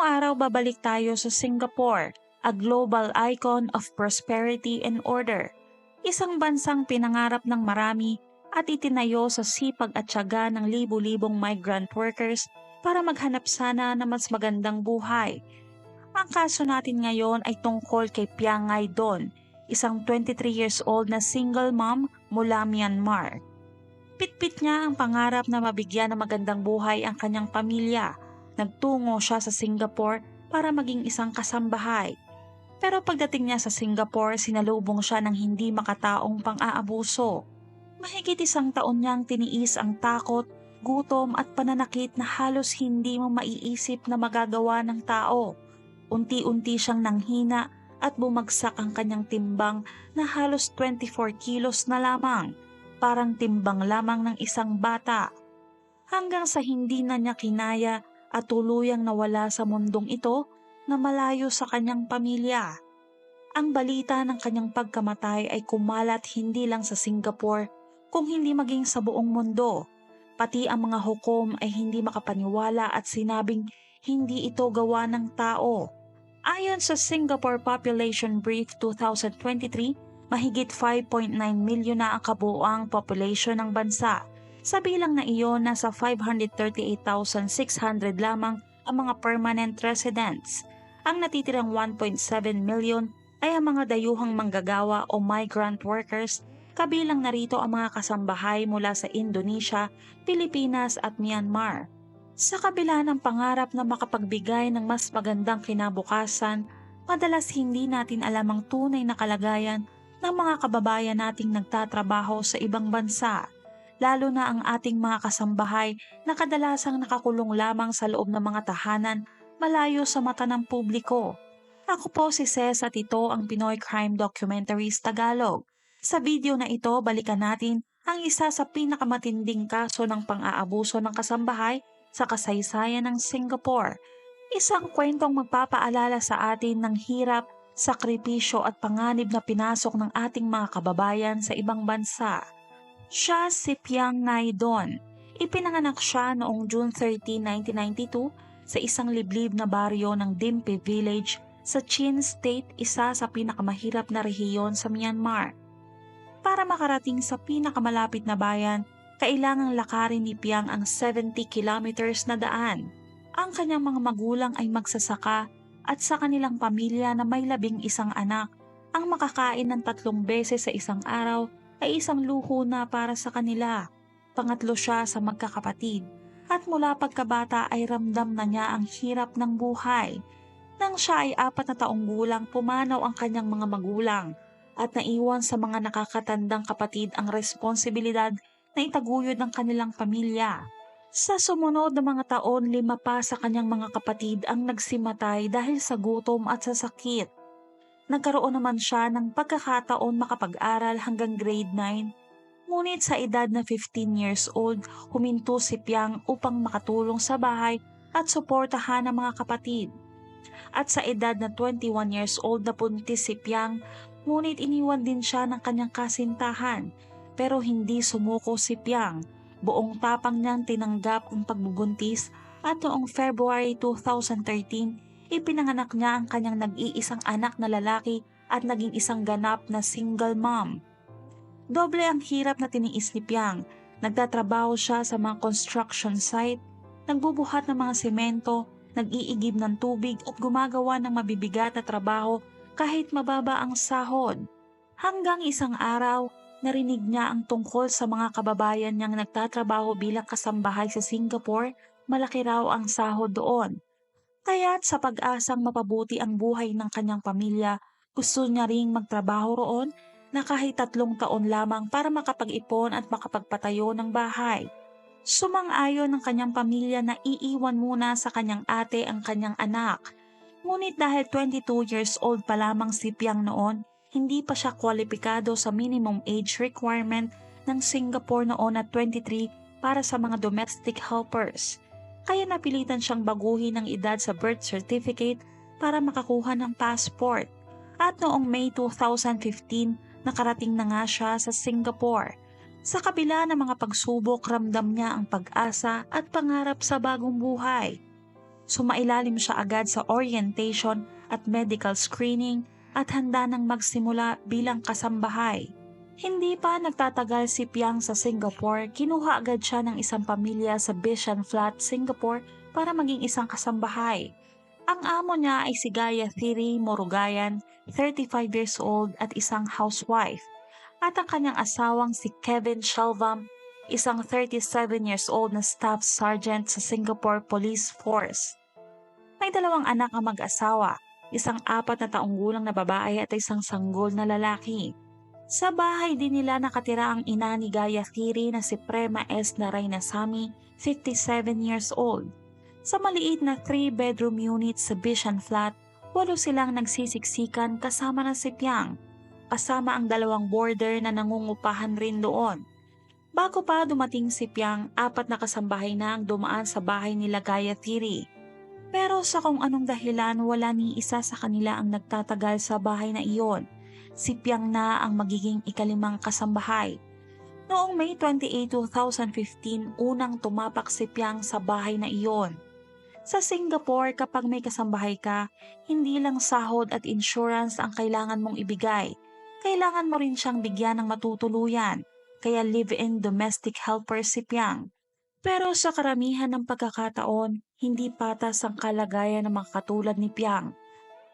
Ngayong araw babalik tayo sa Singapore, a global icon of prosperity and order. Isang bansang pinangarap ng marami at itinayo sa sipag at tiyaga ng libu-libong migrant workers para maghanap sana ng mas magandang buhay. Ang kaso natin ngayon ay tungkol kay Piangay Don, isang 23 years old na single mom mula Myanmar. Pitpit niya ang pangarap na mabigyan ng magandang buhay ang kanyang pamilya. Nagtungo siya sa Singapore para maging isang kasambahay. Pero pagdating niya sa Singapore, sinalubong siya ng hindi makataong pang-aabuso. Mahigit isang taon niyang tiniis ang takot, gutom at pananakit na halos hindi mo maiisip na magagawa ng tao. Unti-unti siyang nanghina at bumagsak ang kanyang timbang na halos 24 kilos na lamang, parang timbang lamang ng isang bata. Hanggang sa hindi na niya kinaya at tuluyang nawala sa mundong ito na malayo sa kanyang pamilya. Ang balita ng kanyang pagkamatay ay kumalat hindi lang sa Singapore kung hindi maging sa buong mundo. Pati ang mga hukom ay hindi makapaniwala at sinabing hindi ito gawa ng tao. Ayon sa Singapore Population Brief 2023, mahigit 5.9 milyon na ang kabuoang population ng bansa. Sa bilang na iyon, nasa 538,600 lamang ang mga permanent residents. Ang natitirang 1.7 million ay ang mga dayuhang manggagawa o migrant workers Kabilang narito ang mga kasambahay mula sa Indonesia, Pilipinas at Myanmar. Sa kabila ng pangarap na makapagbigay ng mas magandang kinabukasan, madalas hindi natin alam ang tunay na kalagayan ng mga kababayan nating nagtatrabaho sa ibang bansa, lalo na ang ating mga kasambahay na kadalasang nakakulong lamang sa loob ng mga tahanan malayo sa mata ng publiko. Ako po si Ces at ito ang Pinoy Crime Documentaries Tagalog. Sa video na ito, balikan natin ang isa sa pinakamatinding kaso ng pang-aabuso ng kasambahay sa kasaysayan ng Singapore. Isang kwentong magpapaalala sa atin ng hirap, sakripisyo at panganib na pinasok ng ating mga kababayan sa ibang bansa. Siya si Piang Nai Don. Ipinanganak siya noong June 13, 1992 sa isang liblib na baryo ng Dimpi Village sa Chin State, isa sa pinakamahirap na rehiyon sa Myanmar. Para makarating sa pinakamalapit na bayan, kailangang lakarin ni Piang ang 70 kilometers na daan. Ang kanyang mga magulang ay magsasaka at sa kanilang pamilya na may labing isang anak, ang makakain ng tatlong beses sa isang araw ay isang luho na para sa kanila. Pangatlo siya sa magkakapatid at mula pagkabata ay ramdam na niya ang hirap ng buhay. Nang siya ay apat na taong gulang, pumanaw ang kanyang mga magulang at naiwan sa mga nakakatandang kapatid ang responsibilidad na itaguyod ng kanilang pamilya. Sa sumunod na mga taon, lima pa sa kanyang mga kapatid ang nagsimatay dahil sa gutom at sa sakit. Nagkaroon naman siya ng pagkakataon makapag-aral hanggang grade 9, ngunit sa edad na 15 years old, huminto si Piang upang makatulong sa bahay at suportahan ang mga kapatid. At sa edad na 21 years old na puntis si Piang, Ngunit iniwan din siya ng kanyang kasintahan pero hindi sumuko si Piang. Buong tapang niyang tinanggap ang pagbubuntis at noong February 2013, ipinanganak niya ang kanyang nag-iisang anak na lalaki at naging isang ganap na single mom. Doble ang hirap na tiniis ni Piang. Nagtatrabaho siya sa mga construction site, nagbubuhat ng mga semento, nag-iigib ng tubig at gumagawa ng mabibigat na trabaho kahit mababa ang sahod. Hanggang isang araw, narinig niya ang tungkol sa mga kababayan niyang nagtatrabaho bilang kasambahay sa Singapore, malaki raw ang sahod doon. Kaya't sa pag-asang mapabuti ang buhay ng kanyang pamilya, gusto niya ring magtrabaho roon na kahit tatlong taon lamang para makapag-ipon at makapagpatayo ng bahay. Sumang-ayon ng kanyang pamilya na iiwan muna sa kanyang ate ang kanyang anak Ngunit dahil 22 years old pa lamang si Piang noon, hindi pa siya kwalipikado sa minimum age requirement ng Singapore noon at 23 para sa mga domestic helpers. Kaya napilitan siyang baguhin ang edad sa birth certificate para makakuha ng passport. At noong May 2015, nakarating na nga siya sa Singapore. Sa kabila ng mga pagsubok, ramdam niya ang pag-asa at pangarap sa bagong buhay. Sumailalim siya agad sa orientation at medical screening at handa nang magsimula bilang kasambahay. Hindi pa nagtatagal si Piang sa Singapore, kinuha agad siya ng isang pamilya sa Bishan Flat, Singapore para maging isang kasambahay. Ang amo niya ay si Gaya Thiri Morugayan, 35 years old at isang housewife. At ang kanyang asawang si Kevin Shalvam, isang 37 years old na staff sergeant sa Singapore Police Force. May dalawang anak ang mag-asawa, isang apat na taong gulang na babae at isang sanggol na lalaki. Sa bahay din nila nakatira ang ina ni Gaya Thiri na si Prema S. Naraynasamy, 57 years old. Sa maliit na 3-bedroom unit sa Bishan Flat, walo silang nagsisiksikan kasama ng si Piang, kasama ang dalawang boarder na nangungupahan rin doon. Bago pa dumating si Piang, apat na kasambahay na ang dumaan sa bahay nila Gaya Thiri. Pero sa kung anong dahilan wala ni isa sa kanila ang nagtatagal sa bahay na iyon. Si Piang na ang magiging ikalimang kasambahay. Noong May 28, 2015, unang tumapak si Piang sa bahay na iyon. Sa Singapore, kapag may kasambahay ka, hindi lang sahod at insurance ang kailangan mong ibigay. Kailangan mo rin siyang bigyan ng matutuluyan, kaya live-in domestic helper si Piang. Pero sa karamihan ng pagkakataon, hindi patas ang kalagayan ng mga katulad ni Piang.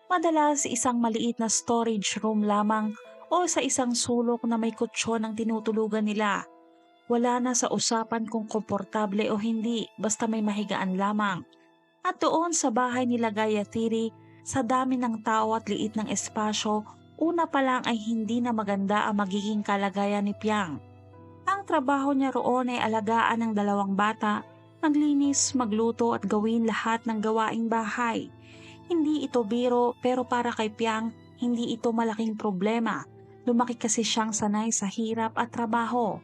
Madalas isang maliit na storage room lamang o sa isang sulok na may kutsyon ang tinutulugan nila. Wala na sa usapan kung komportable o hindi, basta may mahigaan lamang. At doon sa bahay nila Gaya Thiri, sa dami ng tao at liit ng espasyo, una pa lang ay hindi na maganda ang magiging kalagayan ni Piang. Ang trabaho niya roon ay alagaan ng dalawang bata, maglinis, magluto at gawin lahat ng gawaing bahay. Hindi ito biro pero para kay Piang, hindi ito malaking problema. Lumaki kasi siyang sanay sa hirap at trabaho.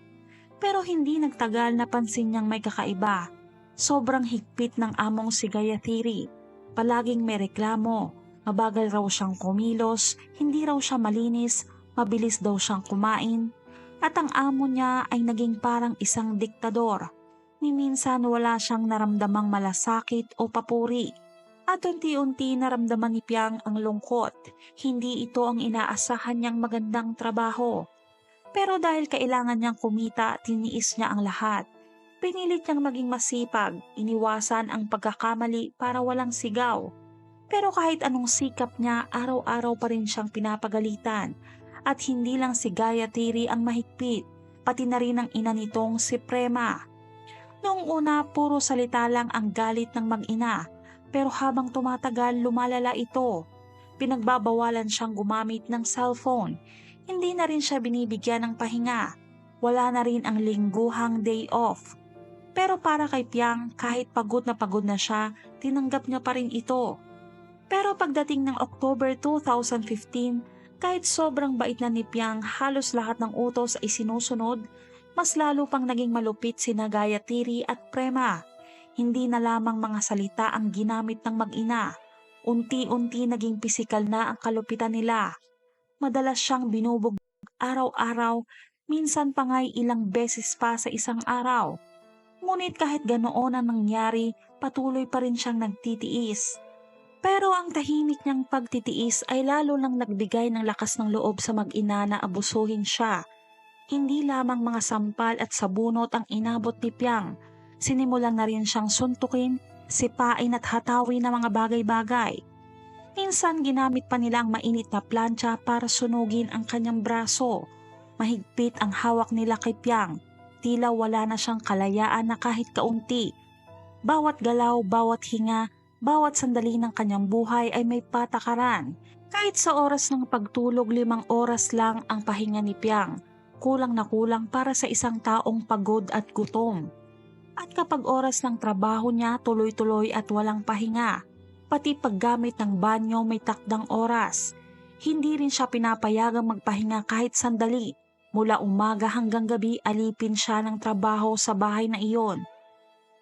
Pero hindi nagtagal napansin niyang may kakaiba. Sobrang higpit ng among si Gayatiri. Palaging may reklamo. Mabagal raw siyang kumilos, hindi raw siya malinis, mabilis daw siyang kumain. At ang amo niya ay naging parang isang diktador. Ni minsan wala siyang naramdamang malasakit o papuri. At unti-unti naramdaman ni Piang ang lungkot. Hindi ito ang inaasahan niyang magandang trabaho. Pero dahil kailangan niyang kumita, tiniis niya ang lahat. Pinilit niyang maging masipag, iniwasan ang pagkakamali para walang sigaw. Pero kahit anong sikap niya, araw-araw pa rin siyang pinapagalitan. At hindi lang si Gaya Tiri ang mahigpit, pati na rin ang ina nitong si Prema. Noong una, puro salita lang ang galit ng mag-ina. Pero habang tumatagal, lumalala ito. Pinagbabawalan siyang gumamit ng cellphone. Hindi na rin siya binibigyan ng pahinga. Wala na rin ang lingguhang day off. Pero para kay Piang, kahit pagod na pagod na siya, tinanggap niya pa rin ito. Pero pagdating ng October 2015, kahit sobrang bait na ni Piang, halos lahat ng utos ay sinusunod, mas lalo pang naging malupit si Nagaya Tiri at Prema. Hindi na lamang mga salita ang ginamit ng mag-ina. Unti-unti naging pisikal na ang kalupitan nila. Madalas siyang binubog araw-araw, minsan pa nga'y ilang beses pa sa isang araw. Ngunit kahit ganoon ang nangyari, patuloy pa rin siyang nagtitiis. Pero ang tahimik niyang pagtitiis ay lalo lang nagbigay ng lakas ng loob sa mag-ina na abusuhin siya. Hindi lamang mga sampal at sabunot ang inabot ni Piang. Sinimulan na rin siyang suntukin, sipain at hatawin ng mga bagay-bagay. Minsan ginamit pa nila ang mainit na plancha para sunugin ang kanyang braso. Mahigpit ang hawak nila kay Piang. Tila wala na siyang kalayaan na kahit kaunti. Bawat galaw, bawat hinga, bawat sandali ng kanyang buhay ay may patakaran. Kahit sa oras ng pagtulog, limang oras lang ang pahinga ni Piang. Kulang na kulang para sa isang taong pagod at gutom. At kapag oras ng trabaho niya, tuloy-tuloy at walang pahinga. Pati paggamit ng banyo may takdang oras. Hindi rin siya pinapayagang magpahinga kahit sandali. Mula umaga hanggang gabi alipin siya ng trabaho sa bahay na iyon.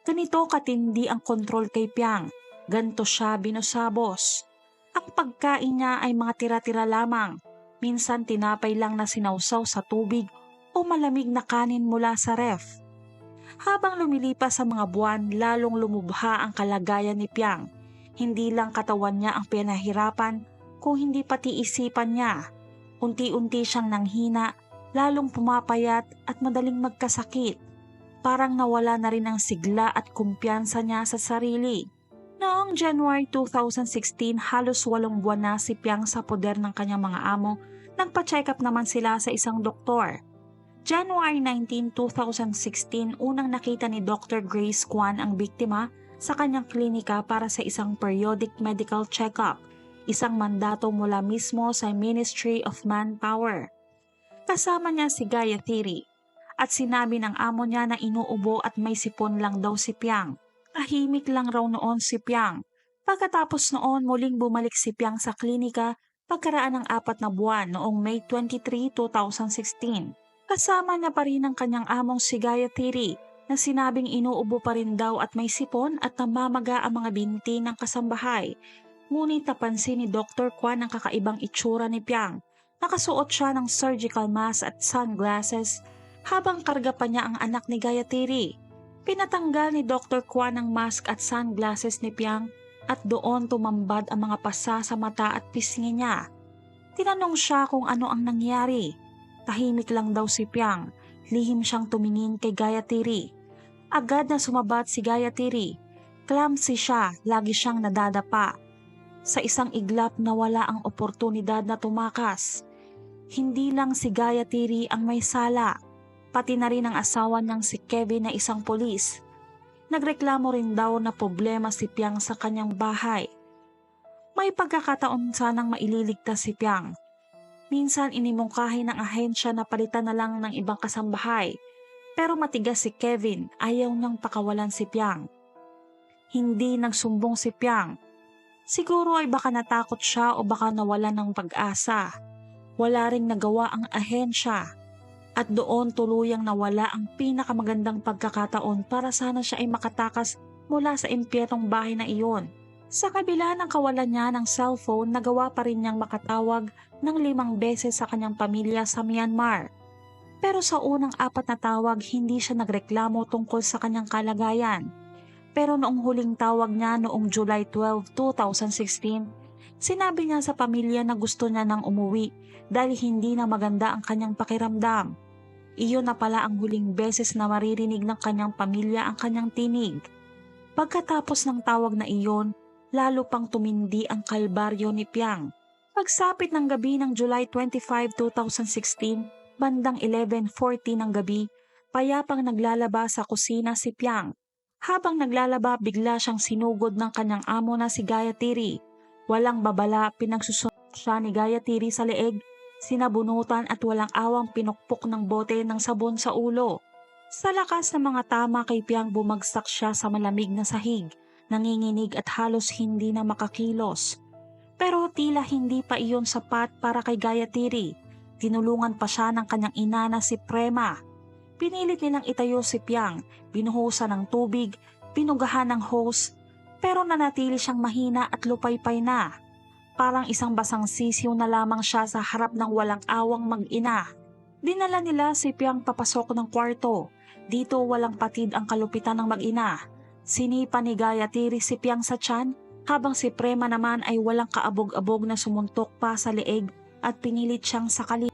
Ganito katindi ang kontrol kay Piang. Ganto siya binusabos. Ang pagkain niya ay mga tira-tira lamang. Minsan tinapay lang na sinausaw sa tubig o malamig na kanin mula sa ref. Habang lumilipas sa mga buwan, lalong lumubha ang kalagayan ni Piang. Hindi lang katawan niya ang pinahirapan, kung hindi pati isipan niya. Unti-unti siyang nanghina, lalong pumapayat at madaling magkasakit. Parang nawala na rin ang sigla at kumpiyansa niya sa sarili. Noong January 2016, halos walong buwan na si Piang sa poder ng kanyang mga amo, nagpa-check up naman sila sa isang doktor. January 19, 2016, unang nakita ni Dr. Grace Kwan ang biktima sa kanyang klinika para sa isang periodic medical check-up, isang mandato mula mismo sa Ministry of Manpower. Kasama niya si Gayatri at sinabi ng amo niya na inuubo at may sipon lang daw si Piang. Tahimik lang raw noon si Piang. Pagkatapos noon muling bumalik si Piang sa klinika pagkaraan ng apat na buwan noong May 23, 2016. Kasama niya pa rin ang kanyang among si Gayatri na sinabing inuubo pa rin daw at may sipon at namamaga ang mga binti ng kasambahay. Ngunit napansin ni Dr. Kwan ang kakaibang itsura ni Piang. Nakasuot siya ng surgical mask at sunglasses habang karga pa niya ang anak ni Gayatri. Pinatanggal ni Dr. Kwan ang mask at sunglasses ni Piang at doon tumambad ang mga pasa sa mata at pisngi niya. Tinanong siya kung ano ang nangyari. Tahimik lang daw si Piang. Lihim siyang tumingin kay Gayatri. Agad na sumabat si Gayatri. Clumsy siya, lagi siyang nadadapa. Sa isang iglap nawala ang oportunidad na tumakas. Hindi lang si Gayatri ang may sala, pati na rin ang asawa ng si Kevin na isang polis. Nagreklamo rin daw na problema si Piang sa kanyang bahay. May pagkakataon sanang maililigtas si Piang. Minsan inimungkahi ng ahensya na palitan na lang ng ibang kasambahay pero matigas si Kevin, ayaw niyang pakawalan si Piang. Hindi nagsumbong si Piang. Siguro ay baka natakot siya o baka nawala ng pag-asa. Wala ring nagawa ang ahensya. At doon tuluyang nawala ang pinakamagandang pagkakataon para sana siya ay makatakas mula sa impyerong bahay na iyon. Sa kabila ng kawalan niya ng cellphone, nagawa pa rin niyang makatawag ng limang beses sa kanyang pamilya sa Myanmar. Pero sa unang apat na tawag, hindi siya nagreklamo tungkol sa kanyang kalagayan. Pero noong huling tawag niya noong July 12, 2016, sinabi niya sa pamilya na gusto niya nang umuwi dahil hindi na maganda ang kanyang pakiramdam. Iyon na pala ang huling beses na maririnig ng kanyang pamilya ang kanyang tinig. Pagkatapos ng tawag na iyon, lalo pang tumindi ang kalbaryo ni Piang. Pagsapit ng gabi ng July 25, 2016, bandang 11.40 ng gabi, payapang naglalaba sa kusina si Piang. Habang naglalaba, bigla siyang sinugod ng kanyang amo na si Gayatri. Walang babala, pinagsusunod siya ni Gayatri sa leeg, sinabunutan at walang awang pinukpok ng bote ng sabon sa ulo. Sa lakas ng mga tama kay Piang bumagsak siya sa malamig na sahig, nanginginig at halos hindi na makakilos. Pero tila hindi pa iyon sapat para kay Gayatri. Tinulungan pa siya ng kanyang ina na si Prema. Pinilit nilang itayo si Piang, binuhusan ng tubig, pinugahan ng hose, pero nanatili siyang mahina at lupaypay na. Parang isang basang sisiw na lamang siya sa harap ng walang awang mag-ina. Dinala nila si Piang papasok ng kwarto. Dito walang patid ang kalupitan ng mag-ina. Sinipa ni Gayatri si Piang sa tiyan, habang si Prema naman ay walang kaabog-abog na sumuntok pa sa leeg at pinilit siyang sakali.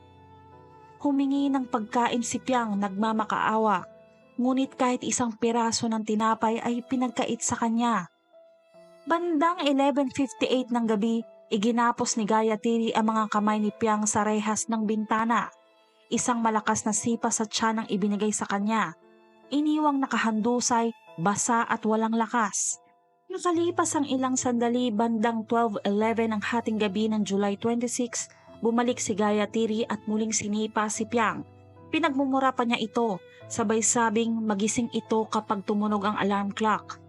Humingi ng pagkain si Piang nagmamakaawa, ngunit kahit isang piraso ng tinapay ay pinagkait sa kanya. Bandang 11.58 ng gabi, iginapos ni Gayatri ang mga kamay ni Piang sa rehas ng bintana. Isang malakas na sipa sa tiyan ang ibinigay sa kanya. Iniwang nakahandusay, basa at walang lakas. Nakalipas ang ilang sandali, bandang 12.11 ng hating gabi ng July 26, bumalik si Gayatri at muling sinipa si Piang. Pinagmumura pa niya ito, sabay sabing magising ito kapag tumunog ang alarm clock.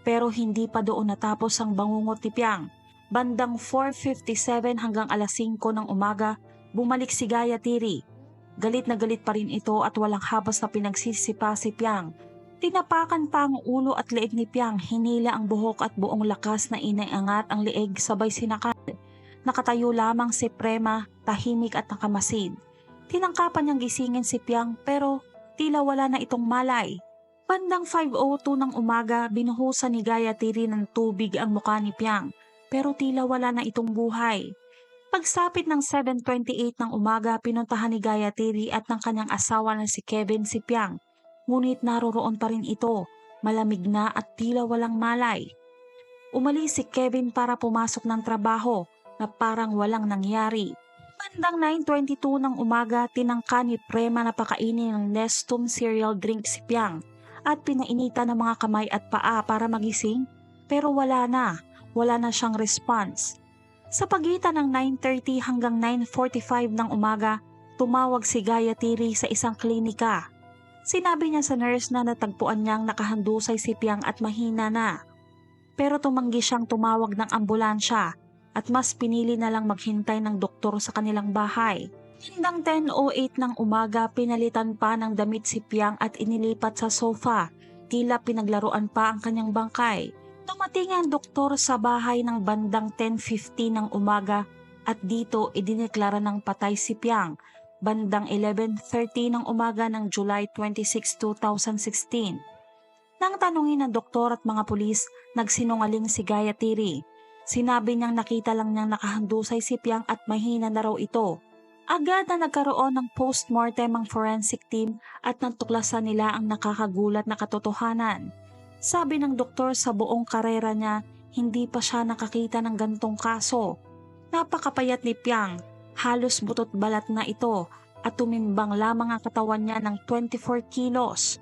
Pero hindi pa doon natapos ang bangungot ni Piang. Bandang 4.57 hanggang alas 5 ng umaga, bumalik si Gayatri. Galit na galit pa rin ito at walang habas na pinagsisipa si Piang. Tinapakan pa ang ulo at leeg ni Piang, hinila ang buhok at buong lakas na inaiangat ang leeg sabay sinakal. Nakatayo lamang si Prema, tahimik at nakamasid. Tinangkapan niyang gisingin si Piang pero tila wala na itong malay. Bandang 5.02 ng umaga, binuhusan ni Gayatri ng tubig ang mukha ni Piang, pero tila wala na itong buhay. Pagsapit ng 7.28 ng umaga, pinuntahan ni Gayatri at ng kanyang asawa na si Kevin si Piang. Ngunit naroroon pa rin ito, malamig na at tila walang malay. Umalis si Kevin para pumasok ng trabaho na parang walang nangyari. Bandang 9.22 ng umaga, tinangka ni Prema na pakainin ng Nestum cereal drink si Piang at pinainita ng mga kamay at paa para magising pero wala na, wala na siyang response. Sa pagitan ng 9.30 hanggang 9.45 ng umaga, tumawag si Gayatri sa isang klinika. Sinabi niya sa nurse na natagpuan niyang nakahandusay si Piang at mahina na. Pero tumanggi siyang tumawag ng ambulansya at mas pinili na lang maghintay ng doktor sa kanilang bahay. Hindang 10.08 ng umaga, pinalitan pa ng damit si Piang at inilipat sa sofa. Tila pinaglaruan pa ang kanyang bangkay. Dumating ang doktor sa bahay ng bandang 10.50 ng umaga at dito idineklara ng patay si Piang bandang 11.30 ng umaga ng July 26, 2016. Nang tanungin ng doktor at mga pulis, nagsinungaling si Gayatri. Sinabi niyang nakita lang niyang nakahandusay si Piang at mahina na raw ito. Agad na nagkaroon ng post-mortem ang forensic team at natuklasan nila ang nakakagulat na katotohanan. Sabi ng doktor sa buong karera niya, hindi pa siya nakakita ng gantong kaso. Napakapayat ni Piang, halos butot balat na ito at tumimbang lamang ang katawan niya ng 24 kilos.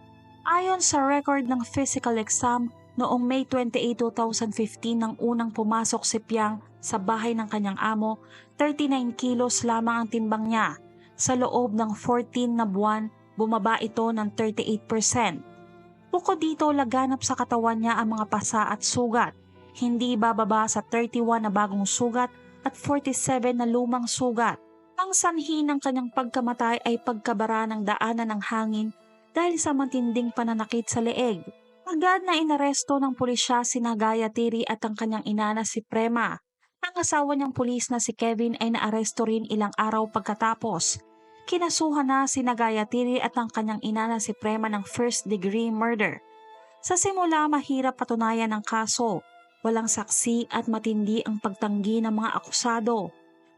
Ayon sa record ng physical exam, noong May 28, 2015 nang unang pumasok si Piang sa bahay ng kanyang amo, 39 kilos lamang ang timbang niya. Sa loob ng 14 na buwan, bumaba ito ng 38%. Bukod dito, laganap sa katawan niya ang mga pasa at sugat. Hindi bababa sa 31 na bagong sugat at 47 na lumang sugat. Ang sanhi ng kanyang pagkamatay ay pagkabara ng daanan ng hangin dahil sa matinding pananakit sa leeg. Agad na inaresto ng pulisya si Nagaya Tiri at ang kanyang ina na si Prema. Ang asawa niyang pulis na si Kevin ay naaresto rin ilang araw pagkatapos. Kinasuhan na si Nagaya Tiri at ang kanyang ina na si Prema ng first degree murder. Sa simula mahirap patunayan ang kaso Walang saksi at matindi ang pagtanggi ng mga akusado.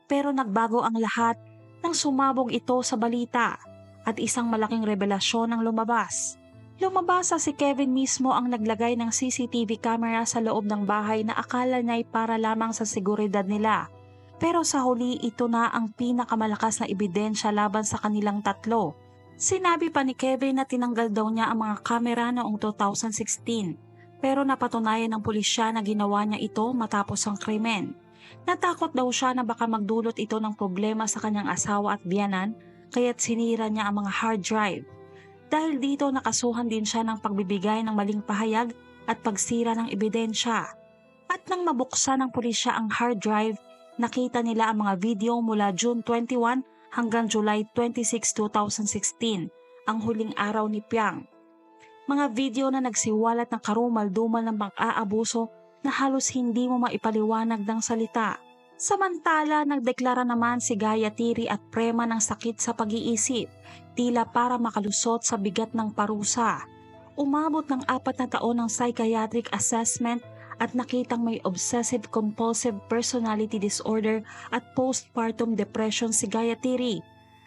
Pero nagbago ang lahat nang sumabog ito sa balita at isang malaking revelasyon ang lumabas. Lumabas sa si Kevin mismo ang naglagay ng CCTV camera sa loob ng bahay na akala niya ay para lamang sa seguridad nila. Pero sa huli ito na ang pinakamalakas na ebidensya laban sa kanilang tatlo. Sinabi pa ni Kevin na tinanggal daw niya ang mga kamera noong 2016 pero napatunayan ng pulisya na ginawa niya ito matapos ang krimen. Natakot daw siya na baka magdulot ito ng problema sa kanyang asawa at biyanan kaya't sinira niya ang mga hard drive. Dahil dito nakasuhan din siya ng pagbibigay ng maling pahayag at pagsira ng ebidensya. At nang mabuksan ng pulisya ang hard drive, nakita nila ang mga video mula June 21 hanggang July 26, 2016, ang huling araw ni Piang mga video na nagsiwalat ng karumal-dumal ng pang-aabuso na halos hindi mo maipaliwanag ng salita. Samantala, nagdeklara naman si Gayatri at Prema ng sakit sa pag-iisip, tila para makalusot sa bigat ng parusa. Umabot ng apat na taon ng psychiatric assessment at nakitang may obsessive-compulsive personality disorder at postpartum depression si Gayatri.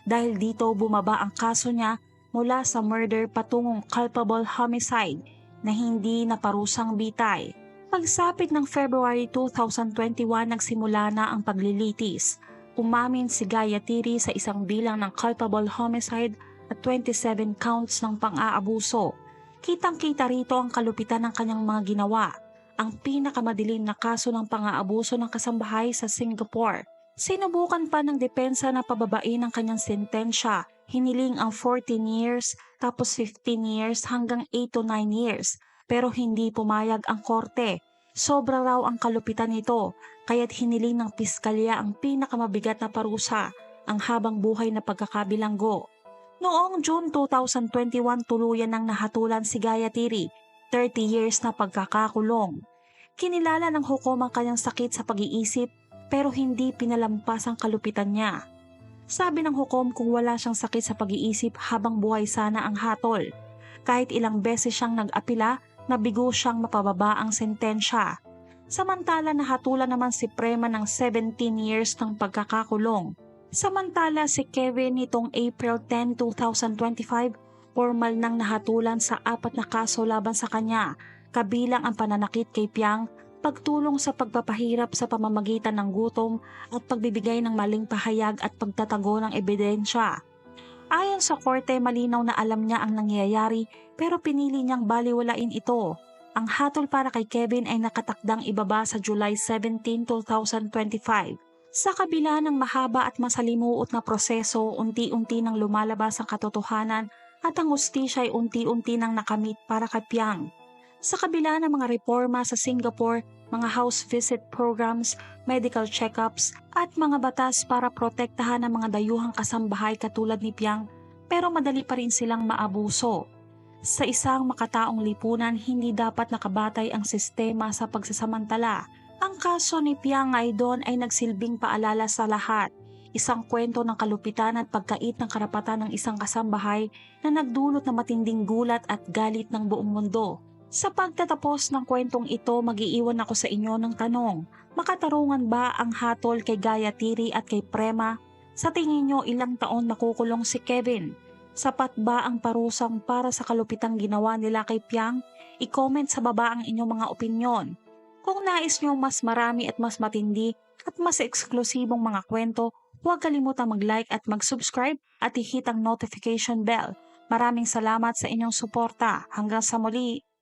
Dahil dito bumaba ang kaso niya mula sa murder patungong culpable homicide na hindi naparusang bitay. Pagsapit ng February 2021 nagsimula na ang paglilitis. Umamin si Gayatri sa isang bilang ng culpable homicide at 27 counts ng pang-aabuso. Kitang-kita rito ang kalupitan ng kanyang mga ginawa, ang pinakamadilim na kaso ng pang-aabuso ng kasambahay sa Singapore. Sinubukan pa ng depensa na pababain ang kanyang sentensya Hiniling ang 14 years, tapos 15 years hanggang 8 to 9 years. Pero hindi pumayag ang korte. Sobra raw ang kalupitan nito, kaya't hiniling ng piskalya ang pinakamabigat na parusa, ang habang buhay na pagkakabilanggo. Noong June 2021 tuluyan nang nahatulan si Gayatri, 30 years na pagkakakulong. Kinilala ng hukom ang kanyang sakit sa pag-iisip pero hindi pinalampas ang kalupitan niya. Sabi ng hukom kung wala siyang sakit sa pag-iisip habang buhay sana ang hatol. Kahit ilang beses siyang nag-apila, nabigo siyang mapababa ang sentensya. Samantala nahatulan naman si Prema ng 17 years ng pagkakakulong. Samantala si Kevin nitong April 10, 2025, formal nang nahatulan sa apat na kaso laban sa kanya, kabilang ang pananakit kay Piang, pagtulong sa pagpapahirap sa pamamagitan ng gutom at pagbibigay ng maling pahayag at pagtatago ng ebidensya. Ayon sa korte, malinaw na alam niya ang nangyayari pero pinili niyang baliwalain ito. Ang hatol para kay Kevin ay nakatakdang ibaba sa July 17, 2025. Sa kabila ng mahaba at masalimuot na proseso, unti-unti nang lumalabas ang katotohanan at ang ustisya ay unti-unti nang nakamit para kay Piang. Sa kabila ng mga reforma sa Singapore, mga house visit programs, medical checkups at mga batas para protektahan ang mga dayuhang kasambahay katulad ni Piang, pero madali pa rin silang maabuso. Sa isang makataong lipunan, hindi dapat nakabatay ang sistema sa pagsasamantala. Ang kaso ni Piang Aidon ay nagsilbing paalala sa lahat. Isang kwento ng kalupitan at pagkait ng karapatan ng isang kasambahay na nagdulot ng matinding gulat at galit ng buong mundo. Sa pagtatapos ng kwentong ito, magiiwan ako sa inyo ng tanong, makatarungan ba ang hatol kay Gayatiri at kay Prema? Sa tingin nyo ilang taon makukulong si Kevin? Sapat ba ang parusang para sa kalupitang ginawa nila kay Piang? I-comment sa baba ang inyong mga opinyon. Kung nais nyo mas marami at mas matindi at mas eksklusibong mga kwento, huwag kalimutang mag-like at mag-subscribe at i-hit ang notification bell. Maraming salamat sa inyong suporta. Hanggang sa muli!